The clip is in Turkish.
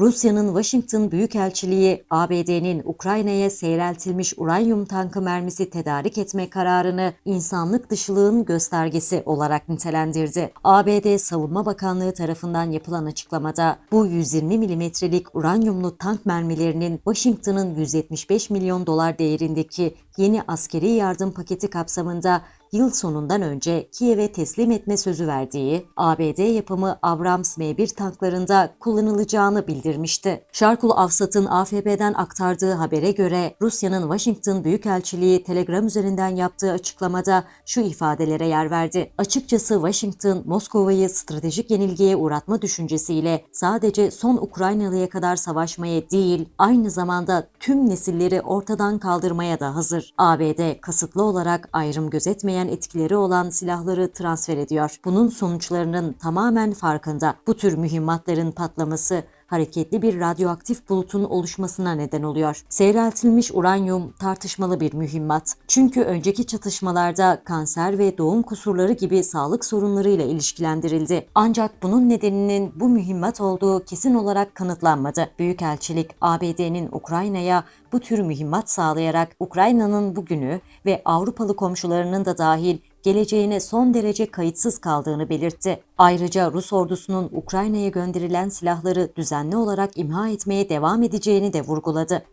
Rusya'nın Washington Büyükelçiliği ABD'nin Ukrayna'ya seyreltilmiş uranyum tankı mermisi tedarik etme kararını insanlık dışılığın göstergesi olarak nitelendirdi. ABD Savunma Bakanlığı tarafından yapılan açıklamada bu 120 milimetrelik uranyumlu tank mermilerinin Washington'ın 175 milyon dolar değerindeki yeni askeri yardım paketi kapsamında yıl sonundan önce Kiev'e teslim etme sözü verdiği ABD yapımı Abrams M1 tanklarında kullanılacağını bildirmişti. Şarkul Avsat'ın AFP'den aktardığı habere göre Rusya'nın Washington Büyükelçiliği Telegram üzerinden yaptığı açıklamada şu ifadelere yer verdi. Açıkçası Washington, Moskova'yı stratejik yenilgiye uğratma düşüncesiyle sadece son Ukraynalıya kadar savaşmaya değil, aynı zamanda tüm nesilleri ortadan kaldırmaya da hazır. ABD kasıtlı olarak ayrım gözetmeyen etkileri olan silahları transfer ediyor. Bunun sonuçlarının tamamen farkında. Bu tür mühimmatların patlaması hareketli bir radyoaktif bulutun oluşmasına neden oluyor. Seyreltilmiş uranyum tartışmalı bir mühimmat. Çünkü önceki çatışmalarda kanser ve doğum kusurları gibi sağlık sorunlarıyla ilişkilendirildi. Ancak bunun nedeninin bu mühimmat olduğu kesin olarak kanıtlanmadı. Büyükelçilik ABD'nin Ukrayna'ya bu tür mühimmat sağlayarak Ukrayna'nın bugünü ve Avrupalı komşularının da dahil geleceğine son derece kayıtsız kaldığını belirtti. Ayrıca Rus ordusunun Ukrayna'ya gönderilen silahları düzenli olarak imha etmeye devam edeceğini de vurguladı.